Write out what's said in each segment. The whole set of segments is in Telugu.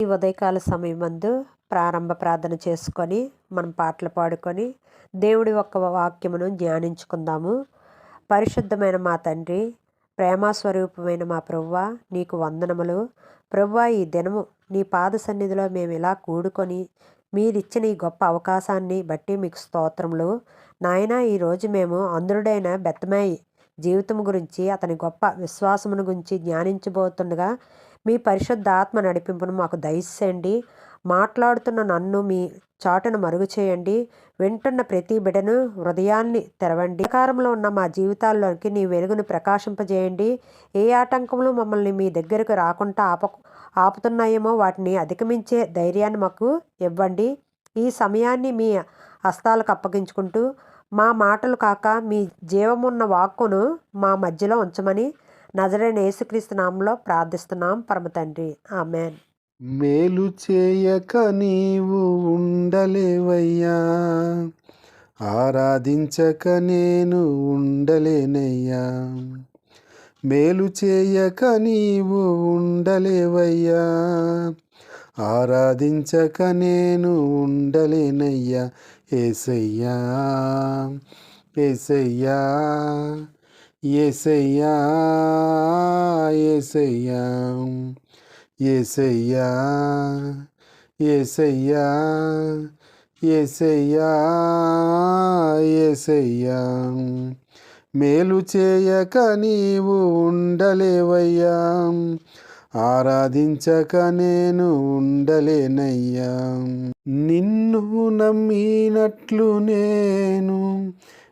ఈ ఉదయకాల సమయమందు ప్రారంభ ప్రార్థన చేసుకొని మనం పాటలు పాడుకొని దేవుడి యొక్క వాక్యమును ధ్యానించుకుందాము. పరిశుద్ధమైన మా తండ్రి ప్రేమస్వరూపమైన మా ప్రవ్వ నీకు వందనములు. ప్రవ్వ ఈ దినము నీ పాద సన్నిధిలో మేము ఇలా కూడుకొని మీరిచ్చిన ఈ గొప్ప అవకాశాన్ని బట్టి మీకు స్తోత్రములు. నాయన ఈరోజు మేము అంధుడైన బెత్తమాయి జీవితం గురించి అతని గొప్ప విశ్వాసమును గురించి ధ్యానించబోతుండగా మీ పరిశుద్ధ ఆత్మ నడిపింపును మాకు దయచేయండి. మాట్లాడుతున్న నన్ను మీ చాటును మరుగు చేయండి వింటున్న ప్రతి బిడను హృదయాన్ని తెరవండి. ప్రకారంలో ఉన్న మా జీవితాల్లోకి నీ వెలుగును ప్రకాశింపజేయండి. ఏ ఆటంకములు మమ్మల్ని మీ దగ్గరకు రాకుండా ఆప ఆపుతున్నాయేమో వాటిని అధిగమించే ధైర్యాన్ని మాకు ఇవ్వండి. ఈ సమయాన్ని మీ హస్తాలకు అప్పగించుకుంటూ మా మాటలు కాక మీ జీవమున్న వాక్కును మా మధ్యలో ఉంచమని నజరైన యేసుక్రీస్తు నామంలో ప్రార్థిస్తున్నాం. పరమ తండ్రి. ఆమెన్. మేలు చేయక నీవు ఉండలేవయ్యా. ఆరాధించక నేను ఉండలేనయ్యా. మేలు చేయక నీవు ఉండలేవయ్యా. ఆరాధించక నేను ఉండలేనయ్యా. ఏసయ్యా. ఏసయ్యా. ఏసయ్యా ఏసయ్యా ఏసయ్యా ఏసయ్యా ఏసయ్యా ఏసయ్యా మేలు చేయక నీవు ఉండలేవయ్యా. ఆరాధించక నేను ఉండలేనయ్యా. నిన్ను నమ్మినట్లు నేను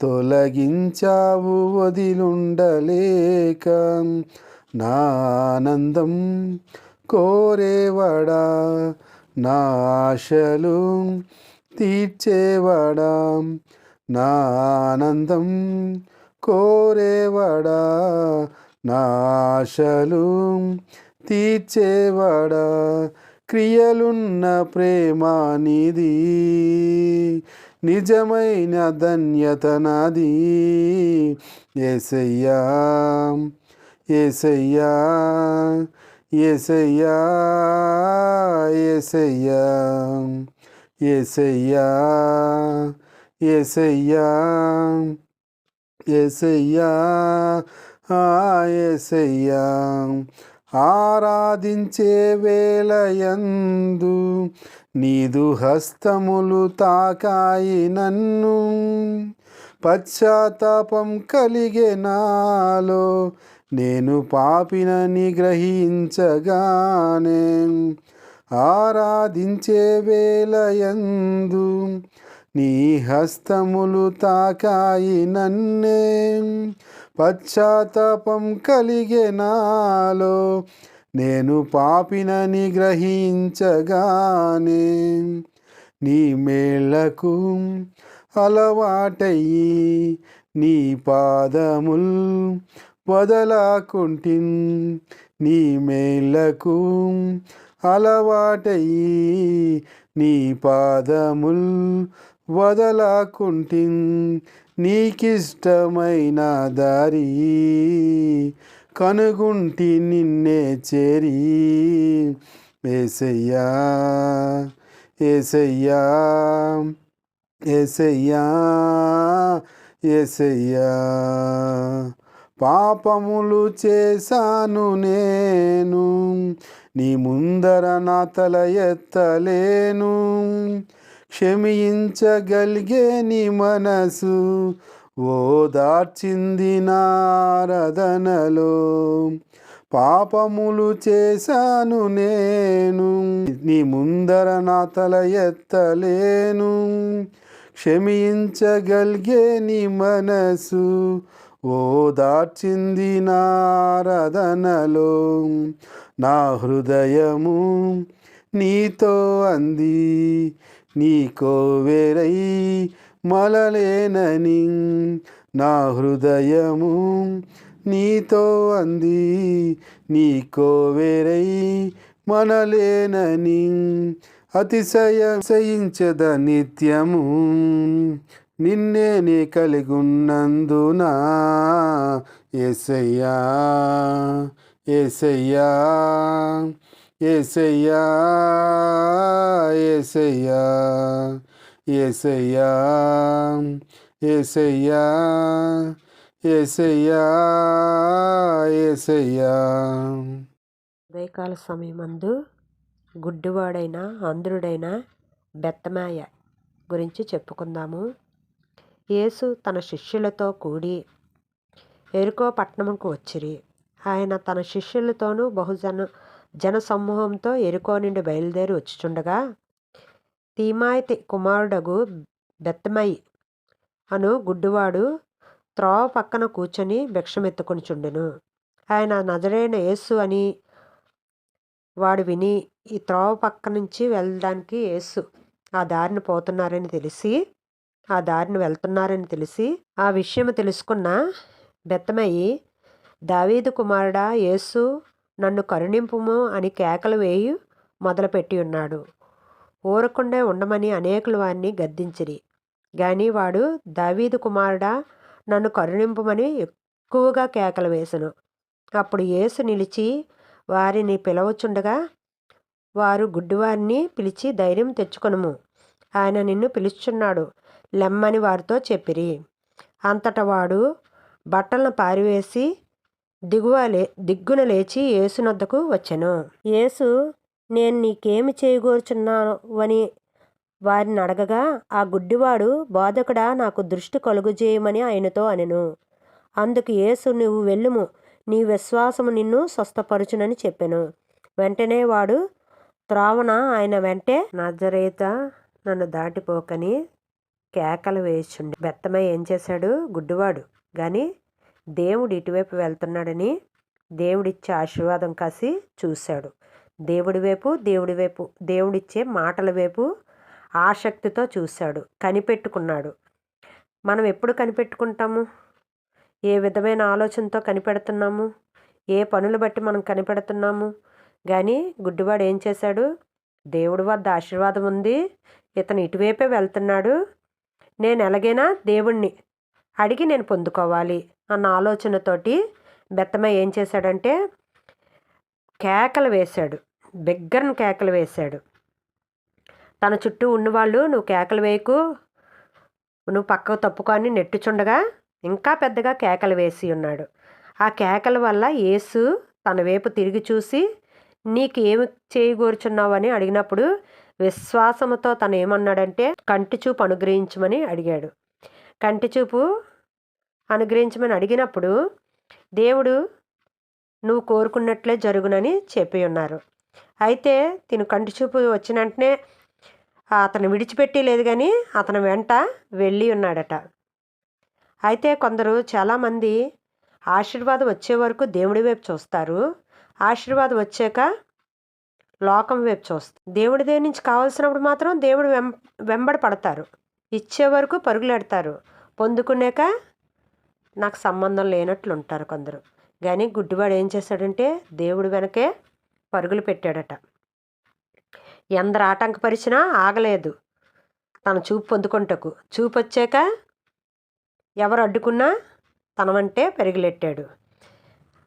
తొలగించావు వదిలుండలేక నా ఆనందం కోరేవాడా నా ఆశలు తీర్చేవాడా నా ఆనందం కోరేవాడా నా ఆశలు తీర్చేవాడా క్రియలున్న ప్రేమ నిధి నిజమైన ధన్యత నాది ఏసయ్యా ఏసయ్యా ఏసయ్యా ఏసయ్యా ఏసయ్యా ఏసయ్యా ఏసయ్యా ఏసయ్యా. ఆరాధించే వేలయందు నీదు హస్తములు తాకాయి నన్ను. పశ్చాత్తాపం కలిగే నాలో నేను పాపినని గ్రహించగానే ఆరాధించే వేలయందు నీ హస్తములు తాకాయి నన్నే. పశ్చాత్తాపం కలిగే నాలో నేను పాపినని గ్రహించగానే నీ మేళ్ళకు అలవాటయ్యి నీ పాదముల్ వదలాకుంటిన్ నీ మేళ్ళకు అలవాటయ్యి నీ పాదముల్ వదలాకుంటి నీకిష్టమైన దారి కనుగుంటి నిన్నే చేరి. ఏసయ్యా ఏసయ్యా ఏసయ్యా ఏసయ్యా పాపములు చేశాను నేను నీ ముందర నా తల ఎత్తలేను. క్షమించగలిగే నీ మనసు ఓదార్చింది నారదనలో. పాపములు చేశాను నేను నీ ముందర నా తల ఎత్తలేను. క్షమించగలిగే నీ మనసు ఓదార్చింది నారదనలో. నా హృదయము నీతో అంది నీకో వేరై మలలేనని నా హృదయము నీతో అంది. నీకో వేరై మనలేనని అతిశయశయించద నిత్యము నిన్నే నీ కలిగున్నందున. ఏసయ్యా ఏసయ్యా. ఏసయ్యా ఏసయ్యా ఏసయ్యా ఏసయ్యా ఏసయ్యా ఏసయ్యా. ఉదయకాల సమయమందు గుడ్డివాడైన అంధ్రుడైన బెత్తమాయ గురించి చెప్పుకుందాము. యేసు తన శిష్యులతో కూడి ఎరుకో పట్టణంకు వచ్చిరి. ఆయన తన శిష్యులతోనూ బహుజన జనసమూహంతో ఎరుకో నుండి బయలుదేరి వచ్చుచుండగా తీమాయితి కుమారుడగు బెత్తమయి అను గుడ్డివాడు త్రోవ పక్కన కూర్చొని భిక్షమెత్తుకొనిచుండెను. ఆయన నజరైన యేసు అని వాడు విని ఈ త్రోవ పక్క నుంచి వెళ్ళడానికి యేసు ఆ దారిని పోతున్నారని తెలిసి ఆ దారిని వెళ్తున్నారని తెలిసి ఆ విషయం తెలుసుకున్న బెత్తమయ్యి దావీదు కుమారుడా యేసు నన్ను కరుణింపుము అని కేకలు వేయి మొదలుపెట్టి ఉన్నాడు. ఊరకుండే ఉండమని అనేకులు వారిని గద్దించిరి. గాని వాడు దావీదు కుమారుడా నన్ను కరుణింపుమని ఎక్కువగా కేకలు వేసను. అప్పుడు యేసు నిలిచి వారిని పిలవచుండగా వారు గుడ్డివారిని పిలిచి ధైర్యం తెచ్చుకొనుము. ఆయన నిన్ను పిలుచుచున్నాడు లెమ్మని వారితో చెప్పిరి. అంతట వాడు బట్టలను పారివేసి దిగువ లే దిగ్గున లేచి యేసునొద్దకు వచ్చెను. యేసు నేను నీకేమి చేయగోరుచున్నాను అని వారిని అడగగా ఆ గుడ్డివాడు బోధకుడా నాకు దృష్టి కలుగుజేయమని ఆయనతో అనెను. అందుకు యేసు నువ్వు వెళ్ళుము. నీ విశ్వాసము నిన్ను స్వస్థపరచునని చెప్పెను. వెంటనే వాడు త్రావణ ఆయన వెంటే నజరేత నన్ను దాటిపోకని కేకలు వేసుండి బెత్తమై ఏం చేశాడు? గుడ్డివాడు. కానీ దేవుడు ఇటువైపు వెళ్తున్నాడని దేవుడిచ్చే ఆశీర్వాదం కాసి చూశాడు. దేవుడి వైపు దేవుడి వైపు దేవుడిచ్చే మాటల వైపు ఆసక్తితో చూశాడు. కనిపెట్టుకున్నాడు. మనం ఎప్పుడు కనిపెట్టుకుంటాము? ఏ విధమైన ఆలోచనతో కనిపెడుతున్నాము? ఏ పనులు బట్టి మనం కనిపెడుతున్నాము? కానీ గుడ్డివాడు ఏం చేశాడు? దేవుడి వద్ద ఆశీర్వాదం ఉంది. ఇతను ఇటువైపే వెళ్తున్నాడు. నేను ఎలాగైనా దేవుణ్ణి అడిగి నేను పొందుకోవాలి అన్న ఆలోచనతోటి బెత్తమయ్య ఏం చేశాడంటే కేకలు వేశాడు. బిగ్గరను కేకలు వేశాడు. తన చుట్టూ ఉన్నవాళ్ళు నువ్వు కేకలు వేయకు నువ్వు పక్కకు తప్పుకొని నెట్టుచుండగా ఇంకా పెద్దగా కేకలు వేసి ఉన్నాడు. ఆ కేకల వల్ల యేసు తన వైపు తిరిగి చూసి నీకు ఏమి చేయగోరుచున్నావు అని అడిగినప్పుడు విశ్వాసంతో తను ఏమన్నాడంటే కంటి చూపు అనుగ్రహించమని అడిగాడు. కంటి చూపు అనుగ్రహించమని అడిగినప్పుడు దేవుడు నువ్వు కోరుకున్నట్లే జరుగునని చెప్పి ఉన్నారు. అయితే తిను కంటి చూపు వచ్చిన వెంటనే అతను విడిచిపెట్టి లేదు కానీ అతను వెంట వెళ్ళి ఉన్నాడట. అయితే కొందరు చాలామంది ఆశీర్వాదం వచ్చే వరకు దేవుడి వైపు చూస్తారు. ఆశీర్వాదం వచ్చాక లోకం వైపు చూస్తారు దేవుడి దగ్గర నుంచి కావాల్సినప్పుడు మాత్రం దేవుడు వెం వెంబడి పడతారు. ఇచ్చే వరకు పరుగులెడతారు పొందుకున్నాక నాకు సంబంధం లేనట్లు ఉంటారు కొందరు. కానీ గుడ్డివాడు ఏం చేశాడంటే దేవుడు వెనకే పరుగులు పెట్టాడట. ఎందరు ఆటంకపరిచినా ఆగలేదు తన చూపు పొందుకుంటకు చూపు వచ్చాక ఎవరు అడ్డుకున్నా తనవంటే పెరిగిలెట్టాడు.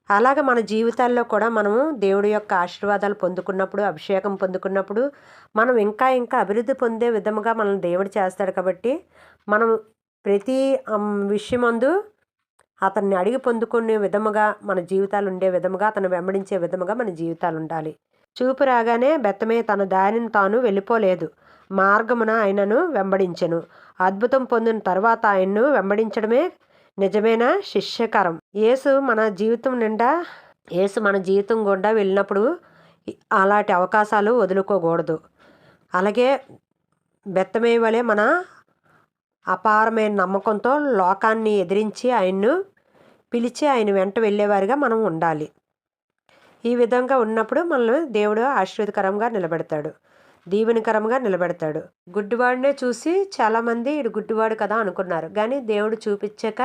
అలాగ మన జీవితాల్లో కూడా మనము దేవుడి యొక్క ఆశీర్వాదాలు పొందుకున్నప్పుడు అభిషేకం పొందుకున్నప్పుడు మనం ఇంకా ఇంకా అభివృద్ధి పొందే విధముగా మనం దేవుడు చేస్తాడు కాబట్టి మనం ప్రతి విషయమందు అతన్ని అడిగి పొందుకునే విధముగా మన జీవితాలు ఉండే విధముగా అతను వెంబడించే విధముగా మన జీవితాలు ఉండాలి చూపు రాగానే బెత్తమే తన దారిని తాను వెళ్ళిపోలేదు. మార్గమున ఆయనను వెంబడించెను. అద్భుతం పొందిన తర్వాత ఆయన్ను వెంబడించడమే నిజమైన? శిష్యకరం. యేసు మన జీవితం నిండా యేసు మన జీవితం గుండా వెళ్ళినప్పుడు అలాంటి అవకాశాలు వదులుకోకూడదు. అలాగే బెత్తమే వలె మన అపారమైన నమ్మకంతో లోకాన్ని ఎదిరించి ఆయన్ను పిలిచి ఆయన వెంట వెళ్ళేవారిగా మనం ఉండాలి. ఈ విధంగా ఉన్నప్పుడు మనల్ని దేవుడు ఆశీర్వదకరంగా నిలబెడతాడు. దీవెనకరంగా నిలబెడతాడు. గుడ్డివాడినే చూసి చాలామంది ఇడు గుడ్డివాడు కదా అనుకున్నారు. కానీ దేవుడు చూపించాక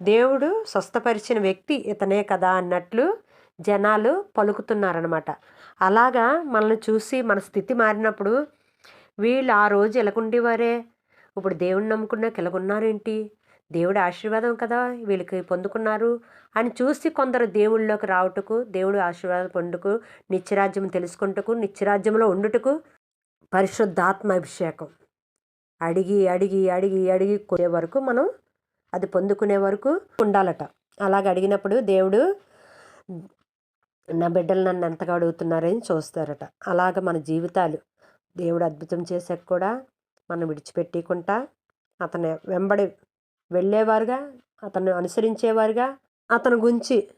దేవుడు స్వస్థపరిచిన వ్యక్తి ఇతనే కదా అన్నట్లు జనాలు పలుకుతున్నారనమాట అలాగా మనల్ని చూసి మన స్థితి మారినప్పుడు వీళ్ళు ఆ రోజు ఎలాగుండేవారే? ఇప్పుడు దేవుడిని నమ్ముకున్నాక ఎలాగున్నారేంటి? దేవుడి ఆశీర్వాదం కదా వీళ్ళకి పొందుకున్నారు అని చూసి కొందరు దేవుళ్ళలోకి రావటకు దేవుడు ఆశీర్వాదం పొందుకు నిత్యరాజ్యం తెలుసుకుంటకు నిత్యరాజ్యంలో ఉండుటకు పరిశుద్ధాత్మ అభిషేకం. అడిగి అడిగి అడిగి అడిగి కొనే వరకు మనం అది పొందుకునే వరకు ఉండాలట. అలాగ అడిగినప్పుడు దేవుడు నా బిడ్డలు నన్ను ఎంతగా అడుగుతున్నారని చూస్తారట. అలాగ మన జీవితాలు దేవుడు అద్భుతం చేసాక కూడా మనం విడిచిపెట్టకుండా అతని వెంబడి వెళ్ళేవారుగా అతన్ని అనుసరించేవారుగా అతని గురించి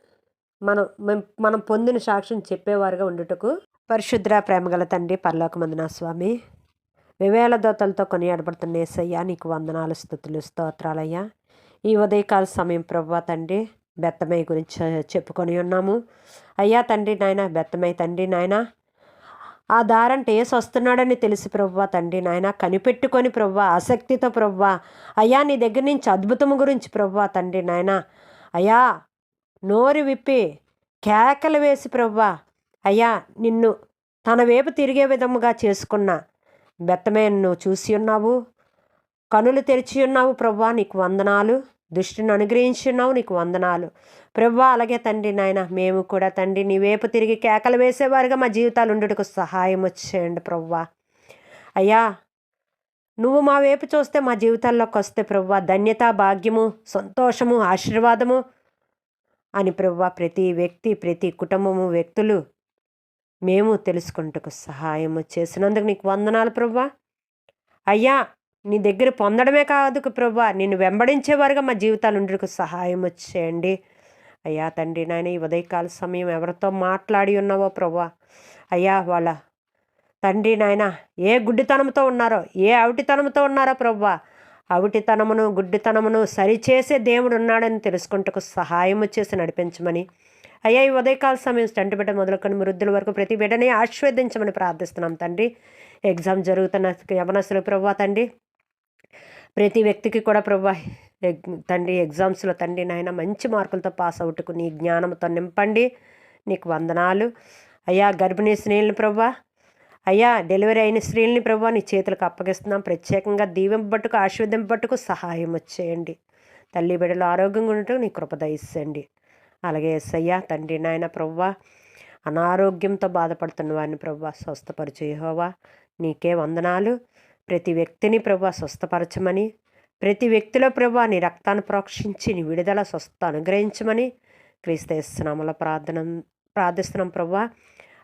మనం మనం పొందిన సాక్ష్యం చెప్పేవారుగా ఉండుటకు పరిశుద్ర ప్రేమగల తండ్రి పరలోకమందున స్వామి. వివేల దోతలతో కొనియాడబడుతున్న ఏసయ్యా నీకు వందనాలు స్థుతులు స్తోత్రాలయ్యా. ఈ ఉదయకాల సమయం ప్రభా తండ్రి బెత్తమయ్య గురించి చెప్పుకొని ఉన్నాము. అయ్యా తండ్రి నాయన బెత్తమయ్య తండ్రి నాయన ఆ దారంటే టేస్ వస్తున్నాడని తెలిసి ప్రవ్వా తండ్రి నాయన. కనిపెట్టుకొని ప్రవ్వా ఆసక్తితో ప్రవ్వా అయ్యా నీ దగ్గర నుంచి అద్భుతము గురించి ప్రవ్వా తండ్రి నాయన. అయ్యా నోరు విప్పి కేకలు వేసి ప్రవ్వా అయ్యా నిన్ను తన వైపు తిరిగే విధముగా చేసుకున్న బెత్తమే నువ్వు చూసి ఉన్నావు? కనులు తెరిచి ఉన్నావు ప్రవ్వా నీకు వందనాలు. దృష్టిని అనుగ్రహించి ఉన్నావు నీకు వందనాలు. ప్రభు అలాగే తండ్రి నాయన మేము కూడా తండ్రి నీ వేపు తిరిగి కేకలు వేసేవారుగా మా జీవితాలు ఉండుటకు సహాయం వచ్చేయండి ప్రవ్వా అయ్యా నువ్వు మా వైపు చూస్తే మా జీవితాల్లోకి వస్తే ప్రవ్వా ధన్యత భాగ్యము సంతోషము ఆశీర్వాదము అని ప్రవ్వా ప్రతి వ్యక్తి ప్రతి కుటుంబము వ్యక్తులు మేము తెలుసుకుంటకు సహాయం చేసినందుకు నీకు వందనాలు ప్రవ్వా అయ్యా నీ దగ్గర పొందడమే కాదు ప్రభా నిన్ను వెంబడించేవారుగా మా జీవితాలు ఉండడానికి సహాయం వచ్చేయండి. అయ్యా తండ్రి నాయన ఈ ఉదయకాల సమయం ఎవరితో మాట్లాడి ఉన్నావో ప్రభా అయ్యా వాళ్ళ తండ్రి నాయన ఏ గుడ్డితనంతో ఉన్నారో ఏ అవిటితనంతో ఉన్నారో ప్రభా అవిటితనమును గుడ్డితనమును సరిచేసే దేవుడు ఉన్నాడని తెలుసుకుంటకు సహాయం చేసి నడిపించమని. అయ్యా ఈ ఉదయకాల సమయం స్టంట్ బిడ్డ మొదలుకొని వృద్ధుల వరకు ప్రతి బిడ్డని ఆశీర్వదించమని ప్రార్థిస్తున్నాం తండ్రి. ఎగ్జామ్ జరుగుతున్న యవనస్తులు ప్రభా తండ్రి ప్రతి వ్యక్తికి కూడా ప్రభా ఎగ్- తండ్రి ఎగ్జామ్స్లో తండ్రి నాయన మంచి మార్కులతో పాస్ అవుట్కు నీ జ్ఞానంతో నింపండి. నీకు వందనాలు. అయ్యా గర్భిణీ స్త్రీలను ప్రభా అయ్యా డెలివరీ అయిన స్త్రీలని ప్రభా నీ చేతులకు అప్పగిస్తున్నాం. ప్రత్యేకంగా దీవింపట్టుకు ఆశీర్వదింపట్టుకు సహాయం వచ్చేయండి తల్లి బిడ్డలు ఆరోగ్యంగా ఉండటం నీ కృప అలాగే ఎస్సయ్యా తండ్రి నాయన ప్రవ్వా అనారోగ్యంతో బాధపడుతున్న వారిని ప్రవ్వా స్వస్థపరచు యెహోవా. నీకే వందనాలు. ప్రతి వ్యక్తిని ప్రభు స్వస్థపరచమని ప్రతి వ్యక్తిలో ప్రభు నీ రక్తాన్ని ప్రోక్షించి నీ విడుదల స్వస్థ అనుగ్రహించమని క్రీస్తనామల ప్రార్థన ప్రార్థిస్తున్నాం ప్రభు.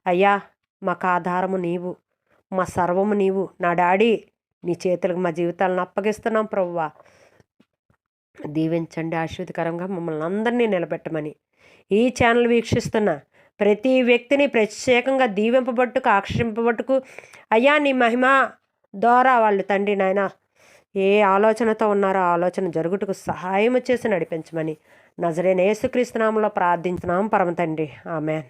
అయ్యా మాకు ఆధారము నీవు మా సర్వము నీవు. నా డాడీ నీ చేతులకు మా జీవితాలను అప్పగిస్తున్నాం ప్రవ్వా దీవించండి ఆశీర్వదకరంగా మమ్మల్ని అందరినీ నిలబెట్టమని ఈ ఛానల్ వీక్షిస్తున్న ప్రతి వ్యక్తిని ప్రత్యేకంగా దీవింపబట్టుకు ఆకర్షింపబట్టుకు అయ్యా నీ మహిమ ద్వారా వాళ్ళు తండ్రి నాయన. ఏ ఆలోచనతో ఉన్నారో ఆలోచన జరుగుటకు సహాయం చేసి నడిపించమని. నజరేన యేసుక్రీస్తునామంలో ప్రార్థించున్నాం పరమ తండ్రి. ఆమె